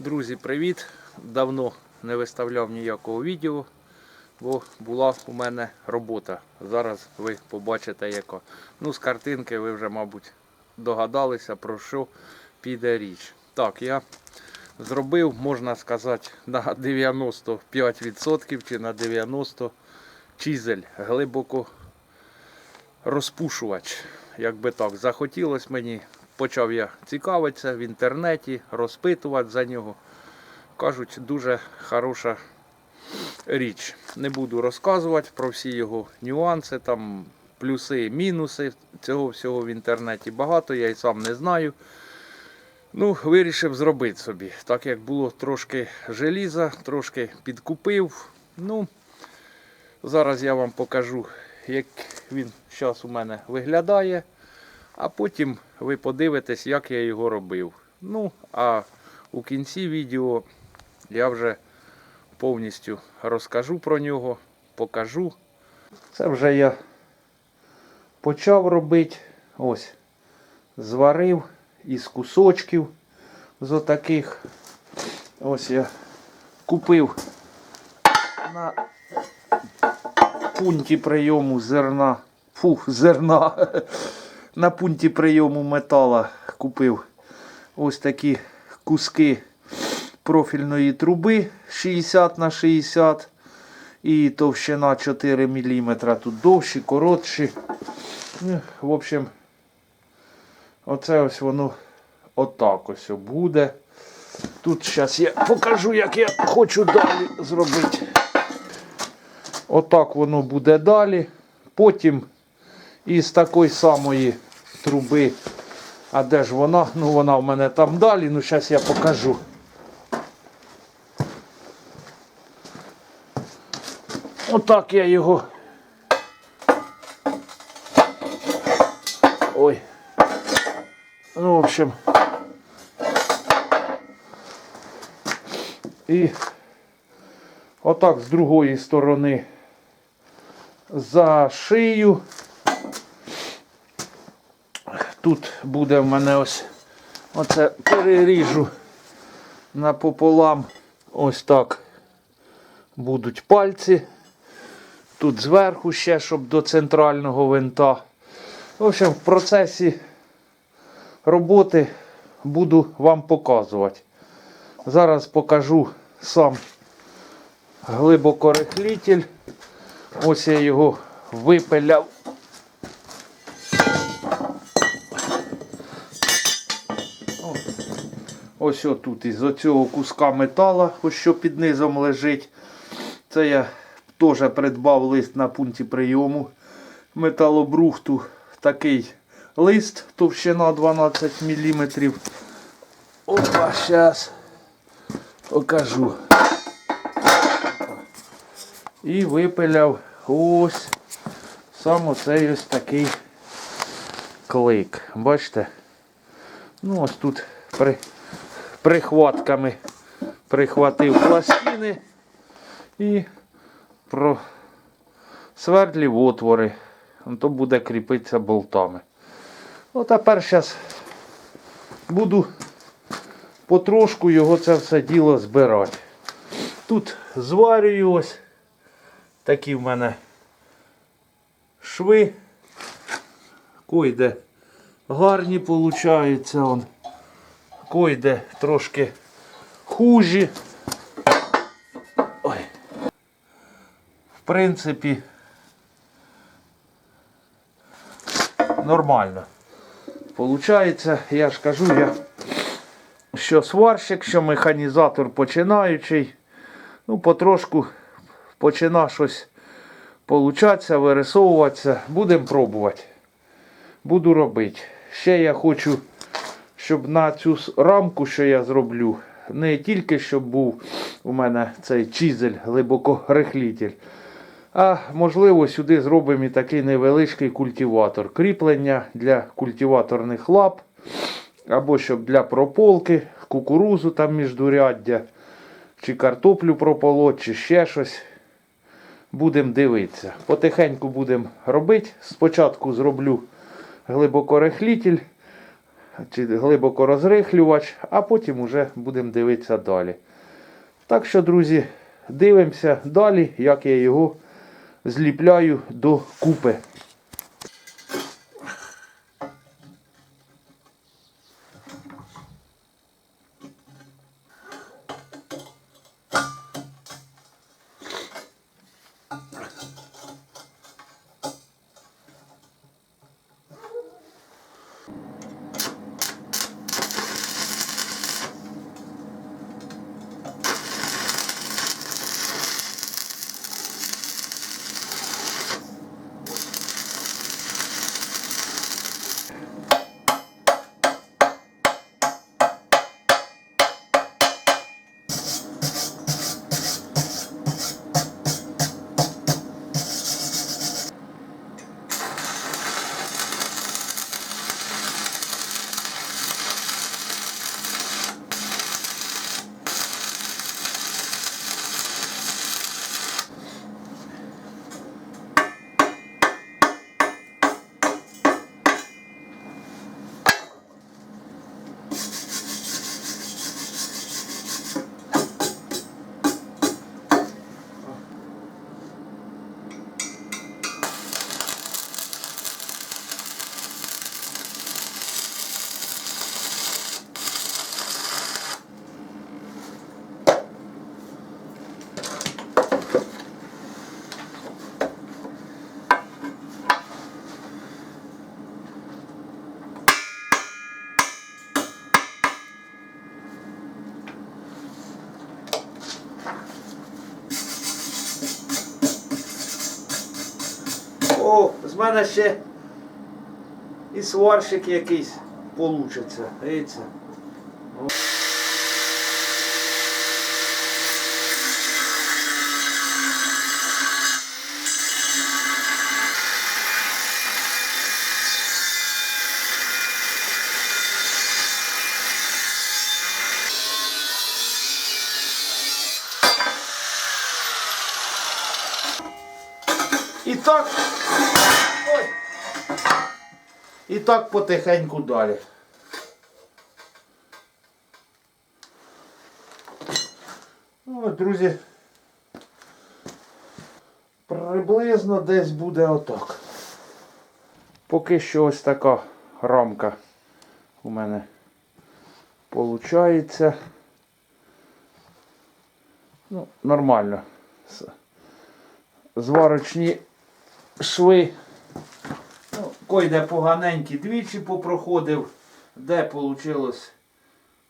Друзі, привіт! Давно не виставляв ніякого відео, бо була у мене робота. Зараз ви побачите яка. Ну, з картинки ви вже, мабуть, догадалися, про що піде річ. Так, я зробив, можна сказати, на 95% чи на 90% чизель глибоко розпушувач. Якби так, захотілося мені. Почав я цікавитися в інтернеті, розпитувати за нього. Кажуть, дуже хороша річ. Не буду розказувати про всі його нюанси, там плюси, мінуси. Цього всього в інтернеті багато, я і сам не знаю. Ну, вирішив зробити собі. Так як було трошки желіза, трошки підкупив. Ну, зараз я вам покажу, як він зараз у мене виглядає. А потім ви подивитесь, як я його робив. Ну, а у кінці відео я вже повністю розкажу про нього, покажу. Це вже я почав робити. Ось, зварив із кусочків з отаких. Ось я купив на пункті прийому зерна. Фу, зерна. На пункті прийому метала купив ось такі куски профільної труби 60 на 60 і товщина 4 мм. Тут довші, коротші. Ну, В общем, оце ось воно отак ось буде. Тут зараз я покажу, як я хочу далі зробити. Отак воно буде далі. Потім із такої самої труби. А де ж вона? Ну вона в мене там далі, ну зараз я покажу. Отак я його. Ой. Ну, в общем. І отак з другої сторони за шию. Тут буде в мене ось оце переріжу напополам. Ось так будуть пальці. Тут зверху ще, щоб до центрального винта. В общем, в процесі роботи буду вам показувати. Зараз покажу сам глибокорихлітель. Ось я його випиляв. Ось отут із оцього куска метала, ось що під низом лежить. Це я теж придбав лист на пункті прийому металобрухту. Такий лист, товщина 12 мм. Опа, зараз покажу. І випиляв ось сам оцей ось такий клик. Бачите? Ну ось тут при, прихватками прихватив пластини і просвердлів отвори. То буде кріпитися болтами. Ну, тепер зараз буду потрошку його це все діло збирати. Тут зварюю ось такі в мене шви. Койде гарні получаються. Он. Койде трошки хужі. Ой. В принципі, нормально. Получається, я ж кажу, я що сварщик, що механізатор починаючий. Ну, потрошку почина щось получатися, вирисовуватися. Будемо пробувати. Буду робити. Ще я хочу, щоб на цю рамку, що я зроблю, не тільки щоб був у мене цей чизель глибокорихлітель, а можливо сюди зробимо і такий невеличкий культиватор. Кріплення для культиваторних лап. Або щоб для прополки, кукурузу там міждуряддя, чи картоплю прополоть, чи ще щось. Будемо дивитися. Потихеньку будемо робити. Спочатку зроблю глибокорихлітель, чи глибоко розрихлювач, а потім вже будемо дивитися далі. Так що, друзі, дивимося далі, як я його зліпляю до купи. Мене ще і сварщик якийсь получиться. Дивіться. О. І так. Ой. І так потихеньку далі. Ну, друзі. Приблизно десь буде отак. Поки що ось така рамка у мене получається. Ну, нормально. Зварочні шви. Ну, койде поганенькі двічі попроходив, де вийшло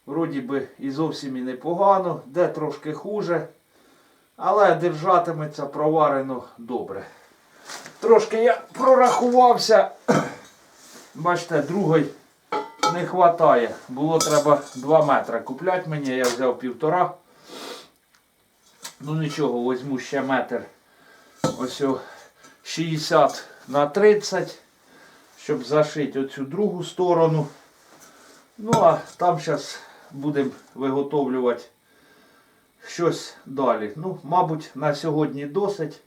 вроді би і зовсім і непогано, де трошки хуже. Але держатиметься проварено добре. Трошки я прорахувався. Бачите, другої не вистачає. Було треба 2 метри купляти мені, я взяв півтора. Ну нічого, візьму ще метр. Ось 60 на 30, щоб зашити оцю другу сторону. Ну а там зараз будемо виготовлювати щось далі. Ну, мабуть, на сьогодні досить,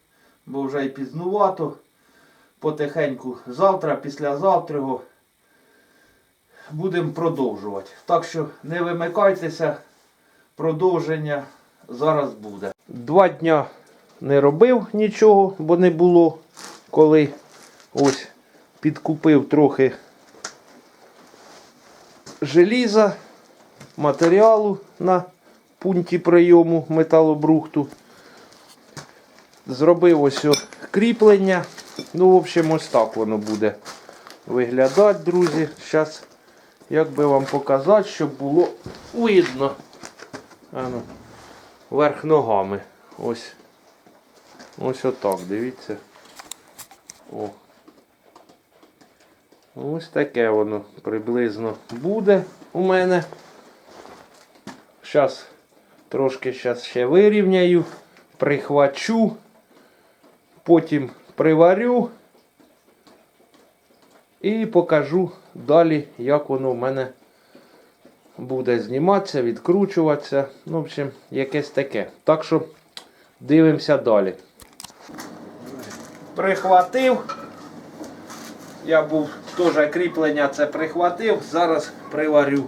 бо вже і пізнувато. Потихеньку завтра, післязавтра будемо продовжувати. Так що не вимикайтеся, продовження зараз буде. Два дня не робив нічого, бо не було коли. Ось підкупив трохи желіза, матеріалу на пункті прийому металобрухту. Зробив ось кріплення. Ну, в общем, ось так воно буде виглядати, друзі. Зараз, як би вам показати, щоб було видно. Ану, верх ногами. Ось. Ось отак, дивіться. О. Ось таке воно приблизно буде у мене. Зараз трошки щас ще вирівняю, прихвачу, потім приварю і покажу далі, як воно в мене буде зніматися, відкручуватися. Ну, в общем, якесь таке. Так що дивимося далі. Прихватив. Я був Теж кріплення це прихватив, зараз приварю.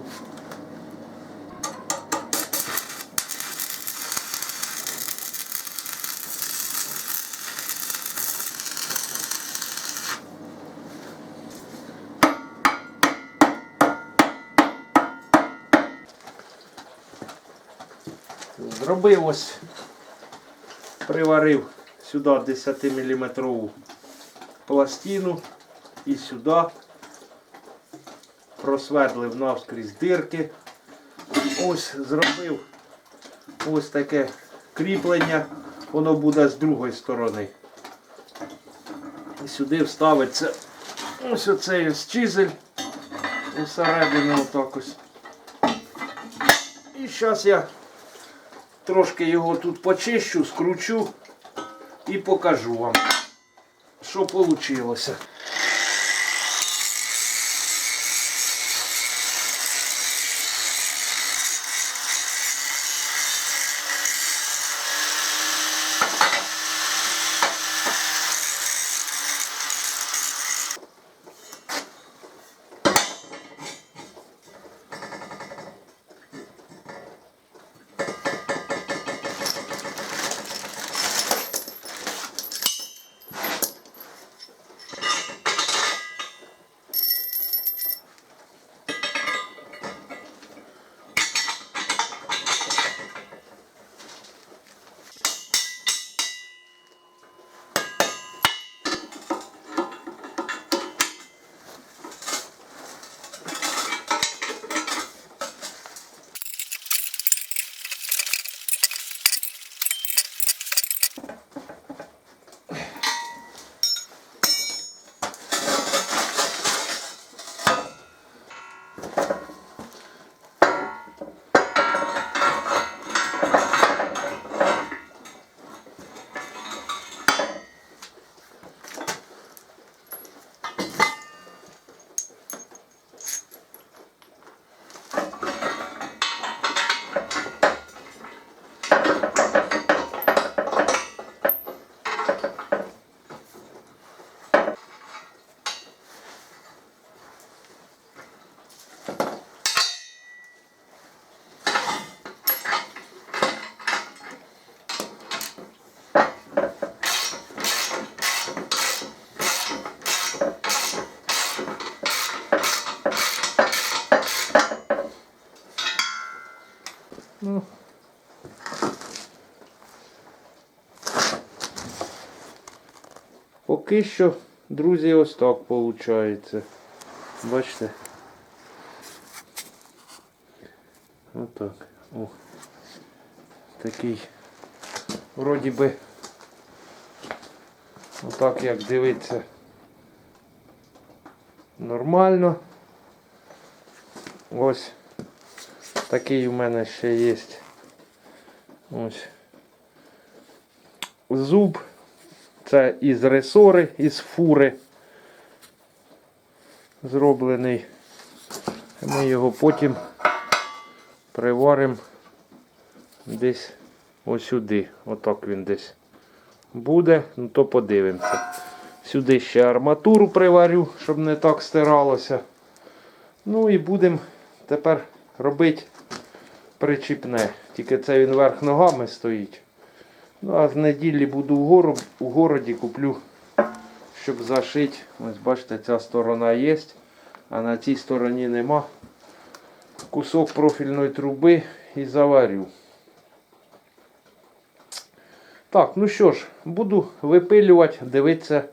Зробив ось, приварив сюди 10 мм пластину і сюди просвердлив навскрізь дирки. Ось зробив ось таке кріплення, воно буде з другої сторони. І сюди вставиться ось оцей ось чизель усередину отак ось. І зараз я трошки його тут почищу, скручу і покажу вам, що вийшло. Поки що, друзі, ось так виходить. Бачите? Отак. О. Такий. Вроді би. Отак як дивиться. Нормально. Ось. Такий у мене ще є. Ось. Зуб. Це із ресори, із фури. Зроблений. Ми його потім приваримо десь сюди. Отак він десь буде, ну то подивимося. Сюди ще арматуру приварю, щоб не так стиралося. Ну і будемо тепер робити причіпне. Тільки це він верх ногами стоїть. Ну а з неділі буду в, гору, у городі, куплю, щоб зашити. Ось бачите, ця сторона є, а на цій стороні нема. Кусок профільної труби і заварю. Так, ну що ж, буду випилювати, дивитися,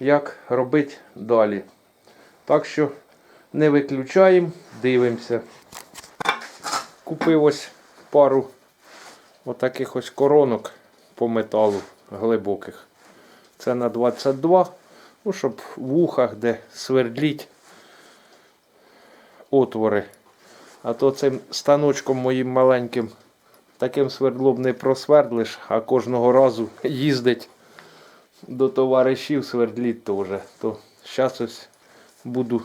як робити далі. Так що не виключаємо, дивимося. Купив ось пару отаких ось коронок по металу глибоких. Це на 22, ну, щоб в вухах, де свердліть отвори. А то цим станочком моїм маленьким таким свердлом не просвердлиш, а кожного разу їздить до товаришів свердліть теж. То зараз ось буду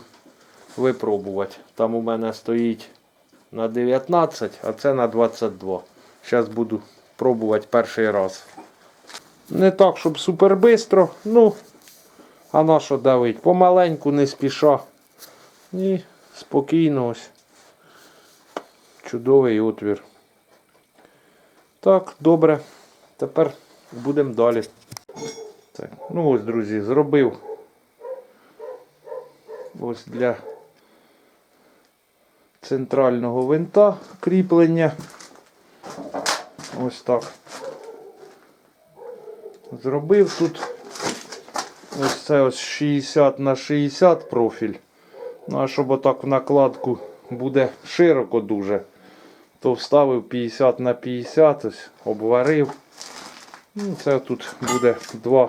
випробувати. Там у мене стоїть на 19, а це на 22. Зараз буду пробувати перший раз. Не так, щоб супер бистро, ну А на що давить? Помаленьку, не спіша. І спокійно ось. Чудовий отвір. Так, добре. Тепер будемо далі. Так, ну ось, друзі, зробив. Ось для центрального винта кріплення. Ось так. Зробив тут ось це ось 60 на 60 профіль. Ну а щоб отак в накладку буде широко дуже, то вставив 50 на 50, ось обварив. Ну, це тут буде два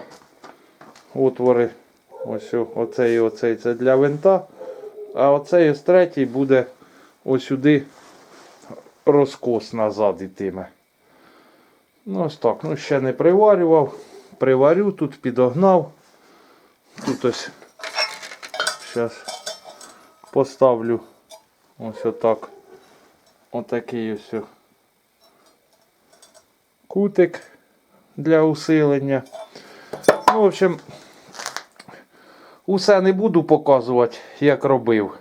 отвори. Ось оцей і оцей це для винта. А оцей ось третій буде ось сюди розкос назад ітиме. Ну ось так. Ну ще не приварював. Приварю, тут підогнав. Тут ось зараз поставлю ось отак. Отакий ось кутик для усилення. Ну, в общем, усе не буду показувати, як робив.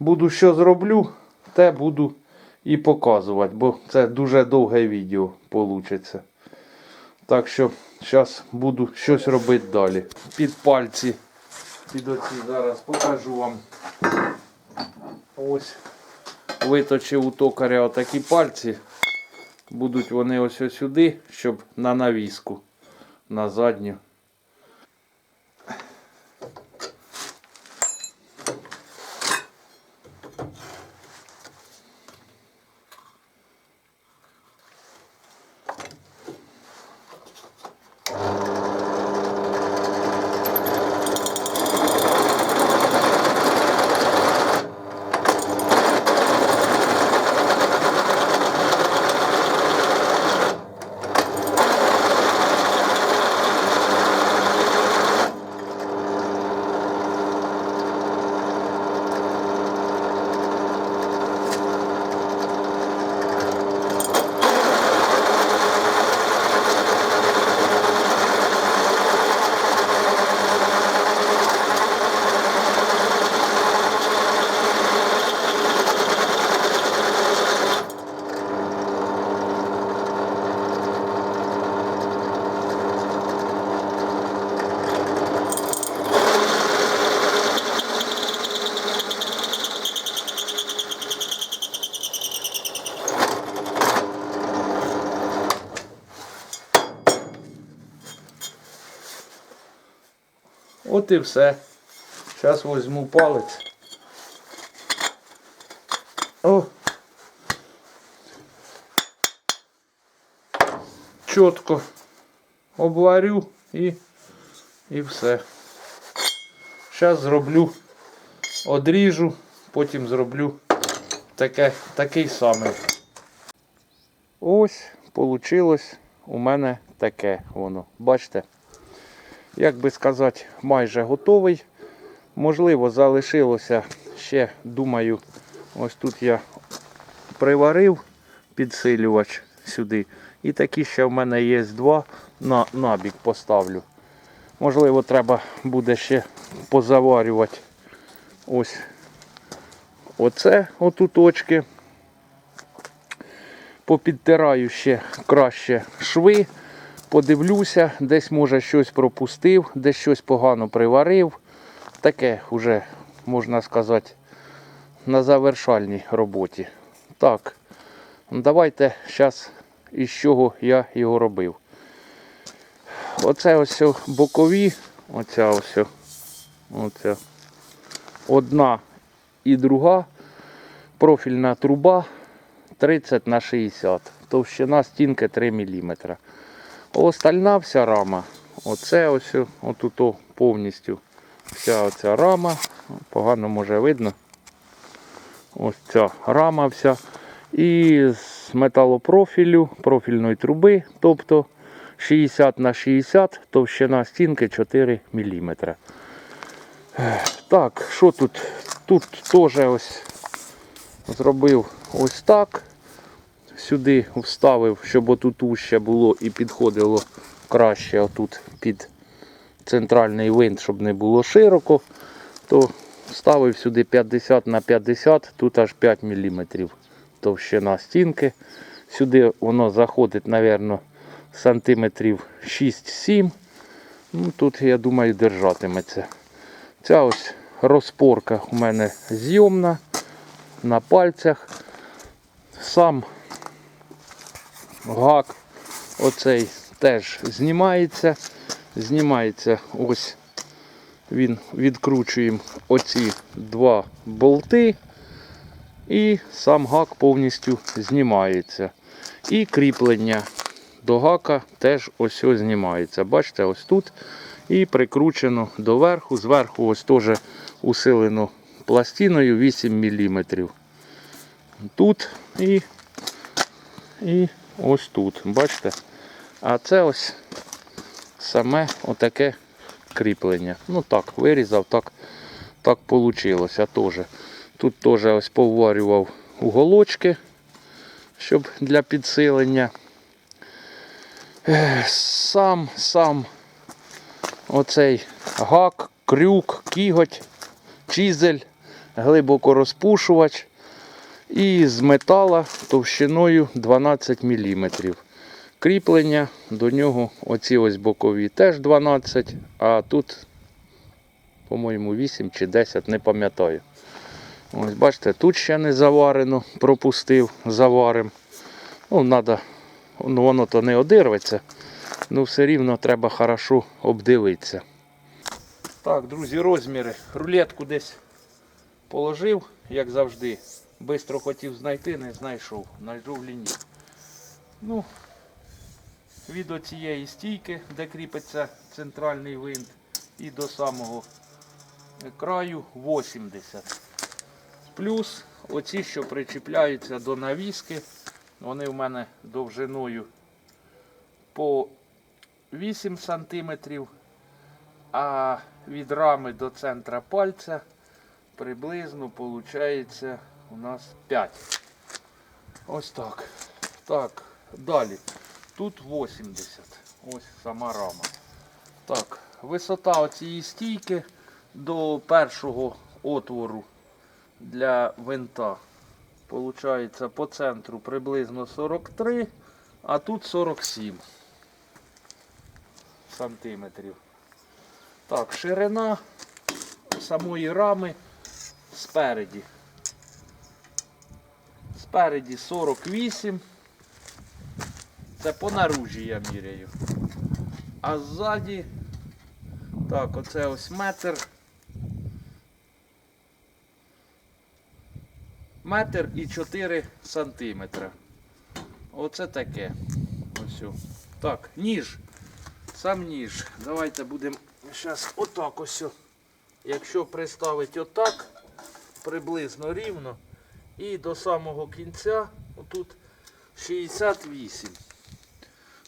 Буду що зроблю, те буду і показувати, бо це дуже довге відео вийде. Так що зараз буду щось робити далі. Під пальці. Під оці зараз покажу вам. Ось виточив у токаря отакі пальці. Будуть вони ось ось сюди, щоб на навіску, на задню. І все. Зараз візьму палець. О. Чітко обварю і, і все. Зараз зроблю, одріжу, потім зроблю таке, такий самий. Ось вийшло у мене таке воно. Бачите? Як би сказати, майже готовий. Можливо, залишилося ще, думаю, ось тут я приварив підсилювач сюди. І такі ще в мене є два на набік поставлю. Можливо, треба буде ще позаварювати ось оце отуточки. Попідтираю ще краще шви. Подивлюся, десь може щось пропустив, десь щось погано приварив. Таке вже, можна сказати, на завершальній роботі. Так, давайте зараз із чого я його робив. Оце ось бокові, оця ось, оця, одна і друга профільна труба 30 на 60 товщина стінки 3 мм. Остальна вся рама. Оце ось отут повністю вся оця рама. Погано може видно. Ось ця рама вся. І з металопрофілю, профільної труби, тобто 60 на 60, товщина стінки 4 мм. Так, що тут? Тут теж ось зробив ось так сюди вставив, щоб отут ще було і підходило краще отут під центральний винт, щоб не було широко, то ставив сюди 50 на 50, тут аж 5 мм товщина стінки. Сюди воно заходить, мабуть, сантиметрів 6-7. Ну, тут, я думаю, держатиметься. Ця ось розпорка у мене зйомна на пальцях. Сам гак оцей теж знімається. Знімається ось він відкручуємо оці два болти. І сам гак повністю знімається. І кріплення до гака теж ось ось знімається. Бачите, ось тут. І прикручено доверху. Зверху ось теж усилено пластиною 8 мм. Тут і, і ось тут. Бачите? А це ось саме отаке кріплення. Ну так, вирізав, так, так вийшло теж. Тут теж ось поварював уголочки, щоб для підсилення. Сам, сам оцей гак, крюк, кіготь, чизель, глибокорозпушувач і з метала товщиною 12 мм. Кріплення до нього оці ось бокові теж 12, а тут, по-моєму, 8 чи 10, не пам'ятаю. Ось бачите, тут ще не заварено, пропустив, заварим. Ну, надо, ну воно то не одирветься, ну все рівно треба хорошо обдивитися. Так, друзі, розміри. Рулетку десь положив, як завжди. Бистро хотів знайти, не знайшов. Знайшов лінію. Ну, від оцієї стійки, де кріпиться центральний винт, і до самого краю 80. Плюс оці, що причіпляються до навіски, вони в мене довжиною по 8 см, а від рами до центра пальця приблизно виходить у нас 5. Ось так. Так, далі. Тут 80. Ось сама рама. Так, висота цієї стійки до першого отвору для винта. Получається по центру приблизно 43, а тут 47 сантиметрів. Так, ширина самої рами спереді. Спереді 48. Це по наружі я міряю. А ззаді, так, оце ось метр. Метр і 4 сантиметра. Оце таке. Ось. Так, ніж. Сам ніж. Давайте будемо зараз отак ось. Якщо приставити отак, приблизно рівно. І до самого кінця, отут 68.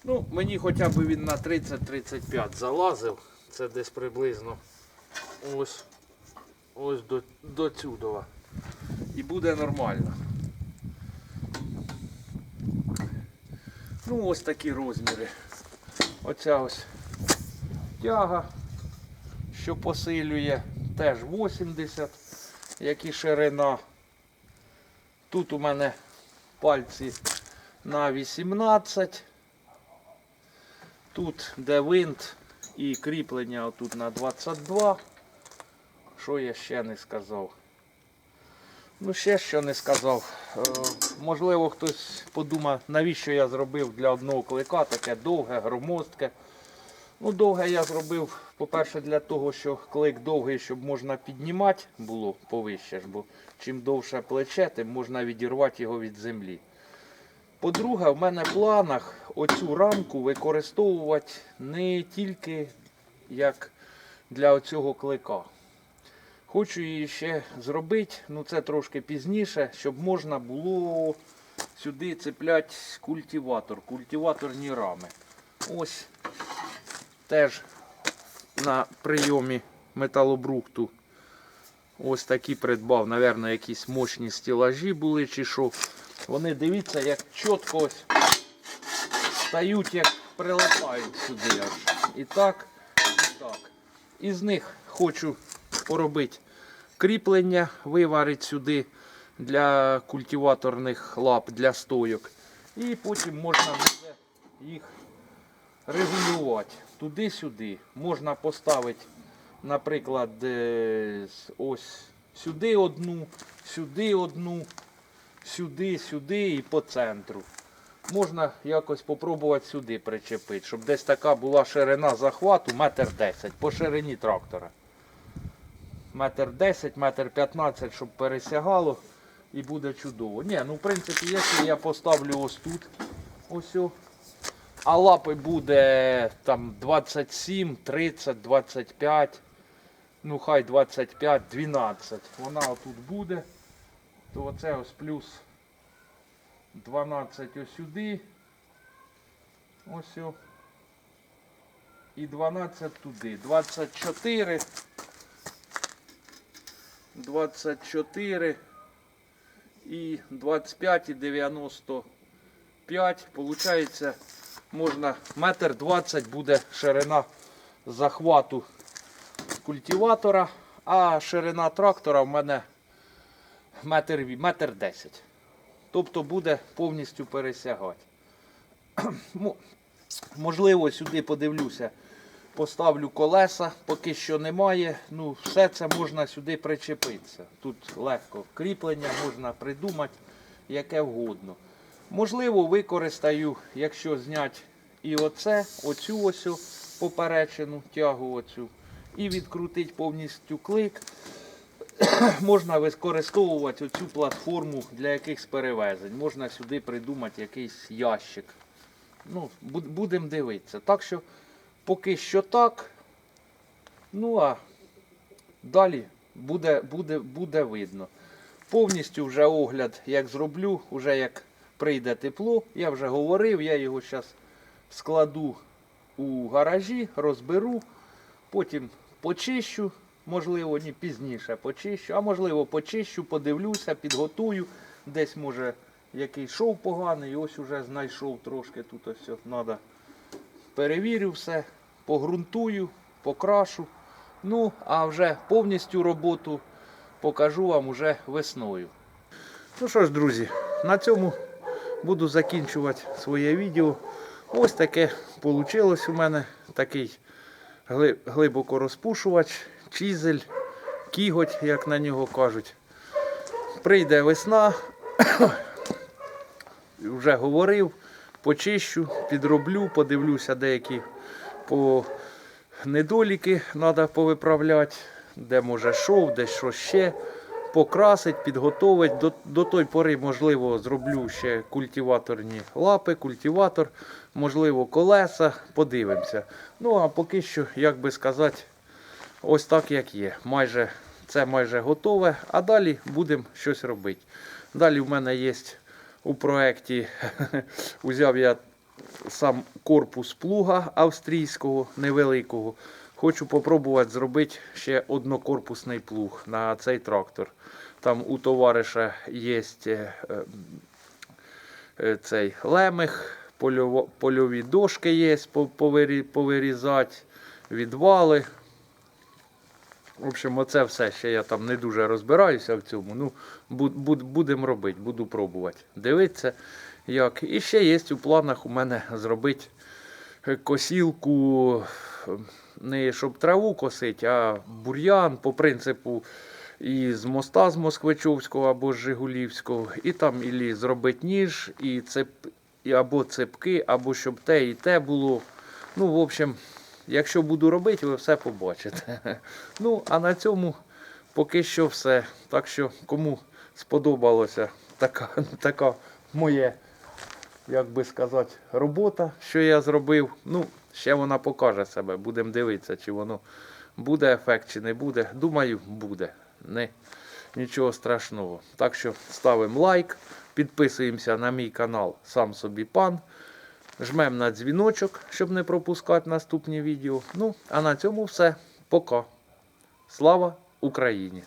Ну, мені хоча б він на 30-35 залазив. Це десь приблизно ось, ось до, до цюдова. І буде нормально. Ну, ось такі розміри. Оця ось тяга, що посилює, теж 80, як і ширина. Тут у мене пальці на 18. Тут де винт і кріплення отут на 22. Що я ще не сказав? Ну, ще що не сказав. Е, можливо, хтось подумає, навіщо я зробив для одного клика таке довге, громоздке. Ну, довге я зробив, по-перше, для того, що клик довгий, щоб можна піднімати було повище, бо чим довше плече, тим можна відірвати його від землі. По-друге, в мене в планах оцю рамку використовувати не тільки як для оцього клика. Хочу її ще зробити, ну це трошки пізніше, щоб можна було сюди цепляти культиватор, культиваторні рами. Ось теж на прийомі металобрухту. Ось такі придбав, Навірно, якісь мощні стілажі були чи що. Вони дивіться, як чітко стають, як прилипають сюди аж. І так, Так. Із них хочу поробити кріплення, виварити сюди для культиваторних лап, для стойок. І потім можна буде їх регулювати туди-сюди. Можна поставити, наприклад, е, ось сюди одну, сюди одну, сюди, сюди і по центру. Можна якось спробувати сюди причепити, щоб десь така була ширина захвату метр десять по ширині трактора. Метр десять, метр п'ятнадцять, щоб пересягало і буде чудово. Ні, ну в принципі, якщо я поставлю ось тут, ось о, а лапи буде там 27, 30, 25, ну хай 25, 12. Вона отут буде, то оце ось плюс 12 ось сюди. Ось о. І 12 туди. 24. 24 і 25 і 95. Получається, можна метр 20 буде ширина захвату культиватора, а ширина трактора в мене метр, 10. Тобто буде повністю пересягати. Можливо, сюди подивлюся, поставлю колеса, поки що немає. Ну, все це можна сюди причепитися. Тут легко кріплення можна придумати, яке вгодно. Можливо, використаю, якщо зняти і оце, оцю ось поперечину, тягу оцю, і відкрутити повністю клик. Можна використовувати оцю платформу для якихось перевезень. Можна сюди придумати якийсь ящик. Ну, будемо дивитися. Так що поки що так. Ну а далі буде, буде, буде видно. Повністю вже огляд, як зроблю, вже як прийде тепло, я вже говорив, я його зараз складу у гаражі, розберу, потім почищу, можливо, ні пізніше почищу, а можливо почищу, подивлюся, підготую. Десь може який шов поганий, ось уже знайшов трошки тут ось треба. Перевірю все, погрунтую, покрашу. Ну, а вже повністю роботу покажу вам уже весною. Ну що ж, друзі, на цьому буду закінчувати своє відео. Ось таке вийшло у мене такий глибоко розпушувач, чізель, кіготь, як на нього кажуть. Прийде весна, вже говорив, почищу, підроблю, подивлюся деякі по недоліки треба повиправляти, де може шов, де що ще. Покрасить, підготовить. До, до той пори, можливо, зроблю ще культиваторні лапи, культиватор, можливо, колеса. Подивимося. Ну, а поки що, як би сказати, ось так як є. Майже, це майже готове, а далі будемо щось робити. Далі в мене є у проєкті, узяв я сам корпус плуга австрійського невеликого. Хочу попробувати зробити ще однокорпусний плуг на цей трактор. Там у товариша є е, е, цей лемех, польові дошки є повирізати, відвали. В общем, оце все ще я там не дуже розбираюся в цьому. Ну, буд, буд, будемо робити, буду пробувати. Дивитися, як. І ще є у планах у мене зробити косілку, е, не щоб траву косити, а бур'ян по принципу і з моста з Москвичовського або з Жигулівського. І там ілі зробити ніж, і цеп, або цепки, або щоб те і те було. Ну, в общем, якщо буду робити, ви все побачите. Ну, а на цьому поки що все. Так що, кому сподобалося така, така моє, як би сказати, робота, що я зробив. Ну, ще вона покаже себе. Будемо дивитися, чи воно буде ефект, чи не буде. Думаю, буде. Не, нічого страшного. Так що ставимо лайк, підписуємося на мій канал Сам собі пан. Жмемо на дзвіночок, щоб не пропускати наступні відео. Ну, а на цьому все. Пока. Слава Україні!